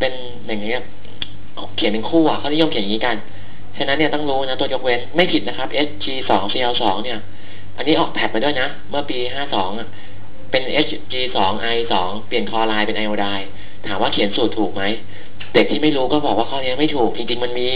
เป็นอย่างเงี้ยเขียนเป็นคู่อะเขานิยมเขียนอย่างนี้กัน ฉะนั้นเนี่ยต้องรู้นะตัวยกเว้นไม่ผิดนะครับ SG สอง CL สองเนี่ย อันนี้ออกแพดมาด้วยนะ เมื่อปีห้าสองเป็น HG สอง I สองเปลี่ยนคอไลน์เป็นไอโอไดถามว่าเขียนสูตรถูกไหม เด็กที่ไม่รู้ก็บอกว่าข้อนี้ไม่ถูก จริง ๆ มันมี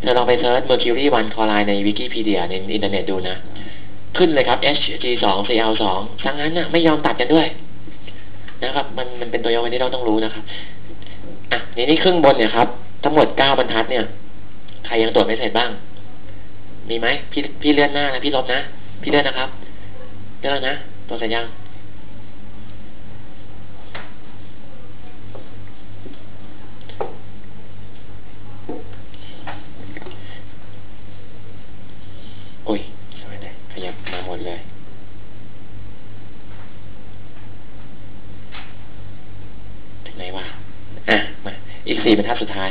เธอลองไปเซิร์ช Mercury 1 Chloride ในวิกิพีเดียในอินเทอร์เน็ตดูนะ ขึ้นเลยครับ HG สอง CL สองทั้งนั้นน่ะไม่ยอมตัดกันด้วยนะครับมันมันเป็นตัวยกเว้นที่เราต้องรู้นะครับ อะนี่นี่ครึ่งบนเนี่ยครับ ทั้งหมดเก้าบรรทัดเนี่ย ใครยังตรวจไม่เสร็จบ้าง มีไหมพี่พี่เลื่อนหน้านะพี่ลบนะ พี่เลื่อนนะครับ เลื่อนนะ ตรวจเสร็จยัง โอ้ยสวยเลยขยับมาหมดเลย ถึงไหนวะ อะ มา อีก สี่บรรทัดสุดท้าย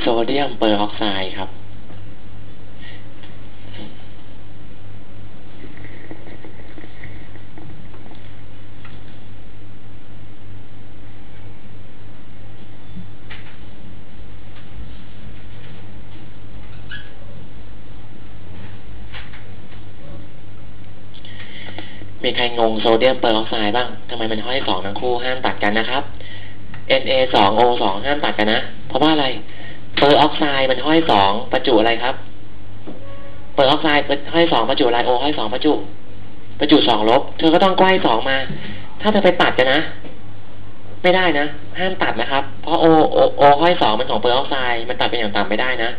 โซเดียมเปอร์ออกไซด์ครับ มีใครงงโซเดียมเปอร์ออกไซด์บ้าง ทำไมมันห้อยสองทั้งคู่ห้ามตัดกันนะครับ Na สอง O สองห้ามตัดกันนะ เพราะว่าอะไรเปอร์ออกไซด์มันห้อยสองประจุอะไรครับเปอร์ออกไซด์ห้อยสองประจุอะไร O ห้อยสองประจุ ประจุสองลบ เธอก็ต้องใกล้สองมา ถ้าเธอไปตัดกันนะ ไม่ได้นะ ห้ามตัดนะครับ เพราะ O O O ห้อยสองเป็นของเปอร์ออกไซด์มันตัดเป็นอย่างต่ำไม่ได้นะ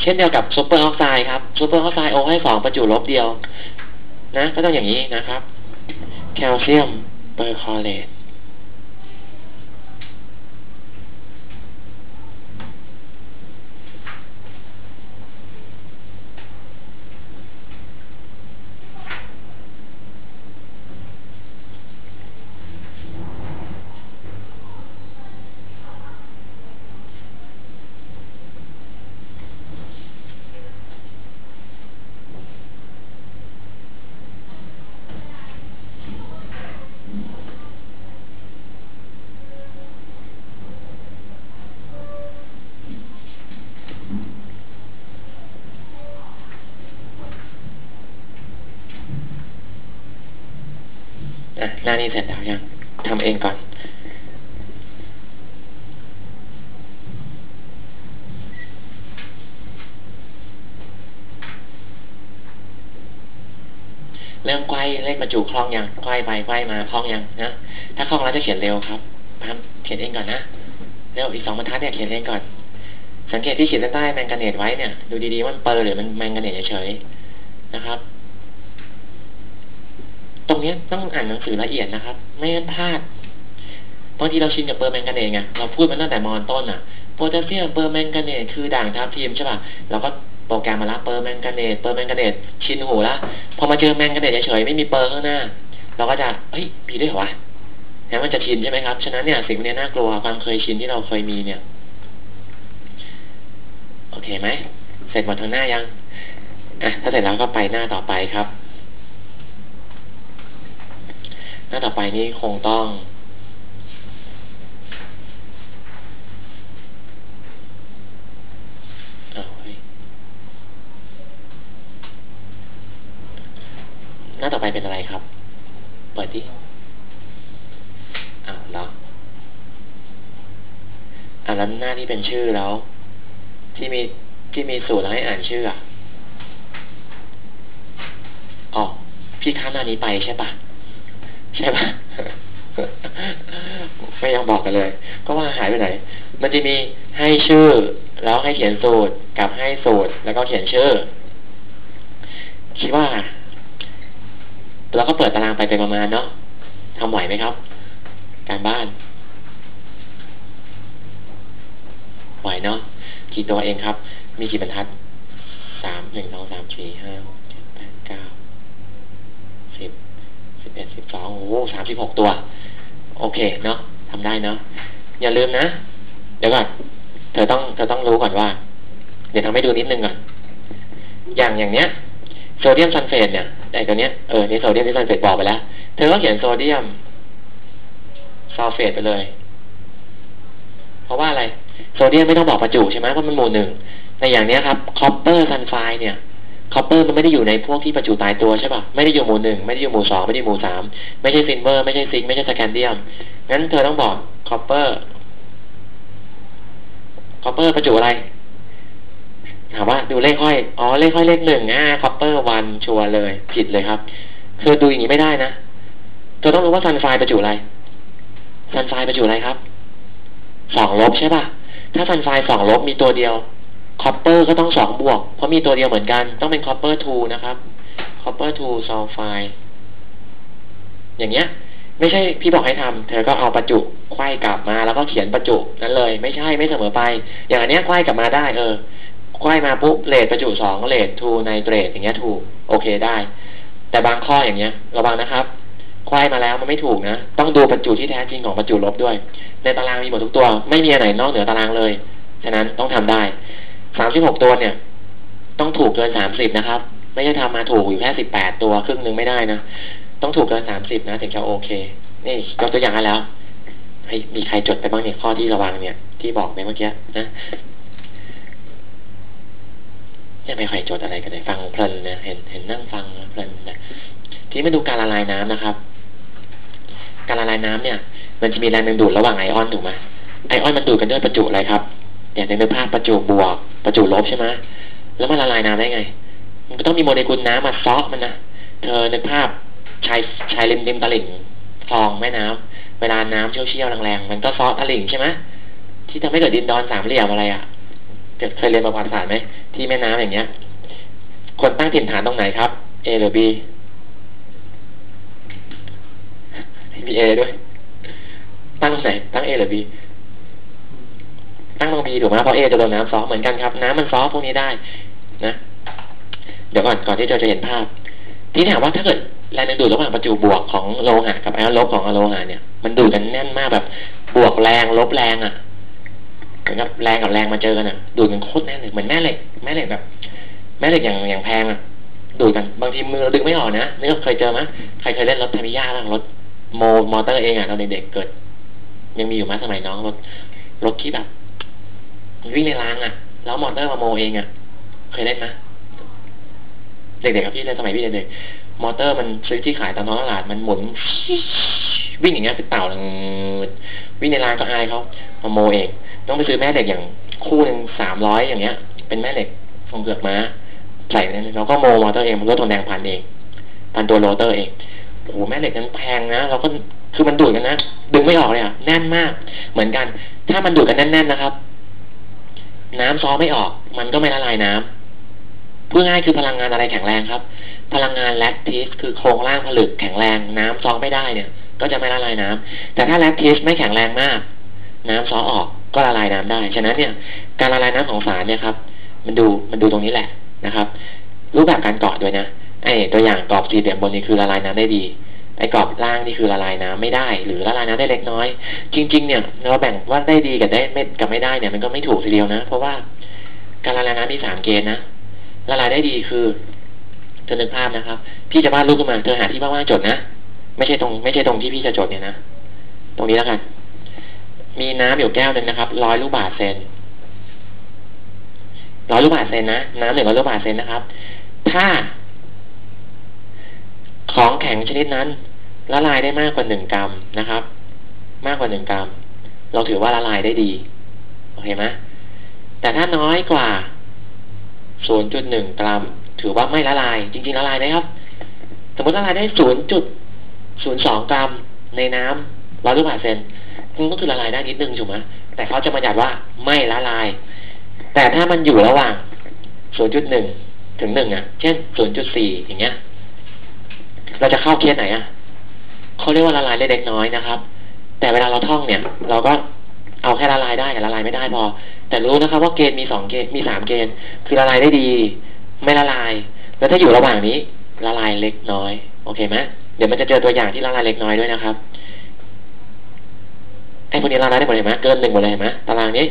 เช่นเดียวกับซูเปอร์ออกไซด์ครับซูเปอร์ออกไซด์ O ห้อยสองประจุลบเดียว นะ ก็ต้องอย่างนี้นะครับแคลเซียมเปอร์คอเลต อะห น้านี้เสร็จแล้วยังทำเองก่อน เริ่มไกวเลขประจุคล่องยังไกวไปไกวมาคล่องยังนะถ้าคล่องแล้วจะเขียนเร็วครับพามเขียนเองก่อนนะเร็วอีกสองบรรทัดเนี่ยเขียนเองก่อน สังเกตที่ขีดเส้นใต้แมงกาเนตไว้เนี่ย ดูดีๆว่ามันเปอร์หรือมันแมงกาเนตเฉยๆนะครับ ตรงนี้ต้องอ่านหนังสือละเอียดนะครับ ไม่งั้นพลาดบางทีเราชินกับเปอร์แมงกาเนตไงเราพูดมาตั้งแต่มอนต้นอะโพแทสเซียมเปอร์แมงกาเนตคือด่างทับทิมใช่ป่ะเราก็โปรแกรมมาละเปอร์แมงกาเนตเปอร์แมงกาเนตชินหูละพอมาเจอแมงกาเนตเฉยๆไม่มีเปอร์ข้างหน้า เราก็จะเฮ้ยมีด้วยเหรอวะแล้วมันจะชินใช่ไหมครับ ฉะนั้นเนี่ยสิ่งนี้น่ากลัวความเคยชินที่เราเคยมีเนี่ย โอเคไหม เสร็จหมดทางหน้ายัง อะ ถ้าเสร็จแล้วก็ไปหน้าต่อไปครับ หน้าต่อไปนี้คงต้องอ้าวหน้าต่อไปเป็นอะไรครับ เปิดดิอ้าวเหรออ่าแล้วหน้าที่เป็นชื่อแล้ว ที่มีที่มีสูตรให้อ่านชื่ออะอ๋อพี่ค้าหน้านี้ไปใช่ปะ ใช่ปะไม่ยอมบอกกันเลย ก็ว่าหายไปไหน มันจะมีให้ชื่อ แล้วให้เขียนสูตรกับให้สูตรแล้วก็เขียนชื่อ คิดว่าเราก็เปิดตารางไปเป็นประมาณเนาะทำไหวไหมครับ การบ้าน ไหวเนาะกี่ตัวเองครับ มีกี่บรรทัดสามหนึ่งสองสามสี่ห้าหกเจ็ดแปดเก้าสิบ สิบเอ็ดสิบสองโอ้โหสามสิบหกตัว โอเคเนาะทำได้เนาะอย่าลืมนะ เดี๋ยวก่อนเธอต้องเธอต้องรู้ก่อนว่า เดี๋ยวทำให้ดูนิดนึงก่อนอย่างอย่างเนี้ยโซเดียมซัลเฟตเนี่ยไอตัวเนี้ยเออนี่โซเดียมที่ซัลเฟตบอกไปแล้ว เธอก็เขียนโซเดียมซัลเฟตไปเลย เพราะว่าอะไร โซเดียมไม่ต้องบอกประจุใช่ไหมเพราะมันหมู่หนึ่งในอย่างเนี้ยครับคอปเปอร์ซันไฟเนี่ย คอปเปอร์มันไม่ได้อยู่ในพวกที่ประจุตายตัวใช่ป่ะ ไม่ได้อยู่หมู่หนึ่งไม่ได้อยู่หมู่สองไม่ได้หมู่สามไม่ใช่ซินเวอร์ไม่ใช่ซิงไม่ใช่สแกนเดียมงั้นเธอต้องบอกคอปเปอร์คอปเปอร์ประจุอะไรถามว่าดูเลขห้อย อ๋อ เลขห้อยเลขหนึ่งอ่าคอปเปอร์วันชัวร์เลย ผิดเลยครับเธอดูอย่างนี้ไม่ได้นะ เธอต้องรู้ว่าซันไฟประจุอะไร ซันไฟประจุอะไรครับ สองลบใช่ป่ะ ถ้าซันไฟสองลบมีตัวเดียว คอปเปอร์ก็ต้องสองบวก เพราะมีตัวเดียวเหมือนกัน ต้องเป็นคอปเปอร์ทูนะครับคอปเปอร์ทูซัลไฟอย่างเงี้ย ไม่ใช่พี่บอกให้ทำเธอก็เอาประจุไขว้กลับมาแล้วก็เขียนประจุนั้นเลย ไม่ใช่ไม่เสมอไป อย่างอันเนี้ยไขว้กลับมาได้เออไขว้มาปุ๊บเลทประจุสองเลททูไนเตรตอย่างเงี้ยถูกโอเคได้ แต่บางข้ออย่างเงี้ย ระวังนะครับควายมาแล้วมันไม่ถูกนะ ต้องดูประจุที่แท้จริงของประจุลบด้วย ในตารางมีหมดทุกตัว ไม่มีอันไหนนอกเหนือตารางเลย ฉะนั้นต้องทำได้ สามสิบหกตัวเนี่ย ต้องถูกเกินสามสิบนะครับ ไม่ใช่ทำมาถูกอยู่แค่สิบแปดตัวครึ่งหนึ่งไม่ได้นะ ต้องถูกเกินสามสิบนะถึงจะโอเค นี่ยกตัวอย่างให้แล้วให้มีใครจดไปบ้างเนี่ยข้อที่ระวังเนี่ย ที่บอกไปเมื่อกี้นะยังไม่ค่อยจดอะไรกันเลยฟังเพลินนะเห็นเห็นนั่งฟังเพลินนะทีนี้มาดูการละลายน้ำนะครับ การละลายน้ำเนี่ย มันจะมีแรงดึงดูดระหว่างไอออนถูกไหมไอออนมันดูดกันด้วยประจุอะไรครับ เนี่ยในภาพประจุบวก ประจุลบใช่ไหมแล้วมันละลายน้ำได้ไง มันก็ต้องมีโมเลกุลน้ำมาซอกมันนะเธอในภาพชายชายริมริมตลิ่งคลองแม่น้ำเวลาน้ำเชี่ยวเชี่ยวแรงๆมันก็ซอกตลิ่งใช่ไหมที่ทำให้เกิดดินดอนสามเหลี่ยมอะไรอะเคยเรียนประวัติศาสตร์ไหมที่แม่น้ำอย่างเงี้ย คนตั้งถิ่นฐานตรงไหนครับ A หรือ B มีเอด้วย ตั้งไหนตั้งเอหรือบี ตั้งตรงบีถูกไหมเพราะเอจะโดนน้ำซอเหมือนกันครับ น้ำมันซอพวกนี้ได้นะเดี๋ยวก่อนก่อนที่เราจะเห็นภาพ ที่ถามว่าถ้าเกิดแรงดึงดูดระหว่างประจุบวกของโลหะกับไอออนลบของอะโลหะเนี่ยมันดูดกันแน่นมากแบบบวกแรงลบแรงอะเหมือนกับแรงกับแรงมาเจอกันอะ ดูดกันโคตรแน่นเลยเหมือนแม่เหล็กแม่เหล็กแบบ แม่เหล็กอย่างอย่างแพงอะดูดกันบางทีมือดึงไม่ออกนะนี่เคยเจอไหมใครเคยเล่นรถทามิยาบ้างรถโมมอเตอร์เองอะตอนเด็กๆเกิด ยังมีอยู่ไหมสมัยน้องรถรถที่แบบ วิ่งในรางอะ แล้วมอเตอร์มาโมเองอะ เคยเล่นไหมเด็กๆกับพี่เล่นสมัยพี่เด็กๆมอเตอร์มันซื้อที่ขายตามท้องตลาดมันหมุน วิ่งอย่างเงี้ยเป็นเต่าวิ่งในรางก็อายเขามาโมเอง ต้องไปซื้อแม่เหล็กอย่างคู่หนึ่งสามร้อยอย่างเงี้ย เป็นแม่เหล็กทรงเกือกม้าใส่เนี่ยแล้วก็โมมอเตอร์เองมันรถทนแรงพันเองพันตัวโรเตอร์เองโอ้โหแม่เหล็กนั้นแพงนะเราก็คือมันดูดกันนะดึงไม่ออกเลยอะแน่นมาก เหมือนกัน ถ้ามันดูดกันแน่นๆนะครับ น้ำซ้อไม่ออก มันก็ไม่ละลายน้ำพูดง่ายคือพลังงานอะไรแข็งแรงครับ พลังงานแลคทีสคือโครงร่างผลึกแข็งแรง น้ำซ้อไม่ได้เนี่ย ก็จะไม่ละลายน้ำแต่ถ้าแลคทีสไม่แข็งแรงมาก น้ำซ้อออกก็ละลายน้ำได้ ฉะนั้นเนี่ย การละลายน้ำของสารเนี่ยครับ มันดูมันดูตรงนี้แหละนะครับ รูปแบบการเกาะด้วยนะไอ้ตัวอย่างกรอบสี่เหลี่ยมบนนี้คือละลายน้ำได้ดี ไอ้กรอบล่างนี่คือละลายน้ำไม่ได้ หรือละลายน้ำได้เล็กน้อย จริง ๆ เนี่ยเราแบ่งว่าได้ดีกับได้ไม่กับไม่ได้เนี่ยมันก็ไม่ถูกทีเดียวนะ เพราะว่าการละลายน้ำมีสามเกณฑ์นะละลายได้ดีคือเธอนึกภาพนะครับ พี่จะวาดรูปขึ้นมาเธอหาที่ว่างๆจดนะไม่ใช่ตรงไม่ใช่ตรงที่พี่จะจดเนี่ยนะตรงนี้แล้วกัน มีน้ำอยู่แก้วหนึ่งนะครับร้อยลูกบาทเซนร้อยลูกบาทเซนนะน้ำหนึ่งร้อยลูกบาทเซนนะครับ ถ้าของแข็งชนิดนั้น ละลายได้มากกว่าหนึ่งกรัมนะครับ มากกว่าหนึ่งกรัม เราถือว่าละลายได้ดีโอเคไหมแต่ถ้าน้อยกว่าศูนย์จุดหนึ่งกรัม ถือว่าไม่ละลาย จริง ๆ ละลายนะครับ สมมติละลายได้ศูนย์จุดศูนย์สองกรัม ในน้ำร้อยลูกบาศก์เซนก็คือละลายได้นิดนึงถูกไหมแต่เขาจะมาจัดว่าไม่ละลาย แต่ถ้ามันอยู่ระหว่างศูนย์จุดหนึ่งถึงหนึ่งอะ เช่นศูนย์จุดสี่อย่างเงี้ย เราจะเข้าเคสไหนอะ เขาเรียกว่าละลายเล็กน้อยนะครับ แต่เวลาเราท่องเนี่ย เราก็เอาแค่ละลายได้กับละลายไม่ได้พอ แต่รู้นะครับว่าเกณฑ์มีสองเกณฑ์มีสามเกณฑ์ คือละลายได้ดี ไม่ละลาย แล้วถ้าอยู่ระหว่างนี้ละลายเล็กน้อย โอเคไหมเดี๋ยวมันจะเจอตัวอย่างที่ละลายเล็กน้อยด้วยนะครับไอ้พวกนี้ละลายได้หมดเลยไหมเกินหนึ่งหมดเลยไหมตารางนี้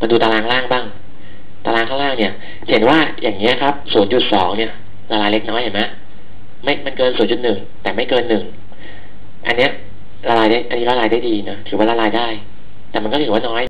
มาดูตารางล่างบ้าง ตารางข้างล่างเนี่ย เห็นว่าอย่างเงี้ยครับศูนย์จุดสองเนี่ยละลายเล็กน้อยเห็นไหม ไม่มันเกิน 0.1 แต่ไม่เกินหนึ่งอันเนี้ยละลายได้ อันนี้ละลายได้ดีนะถือว่าละลายได้ แต่มันก็ถือว่าน้อย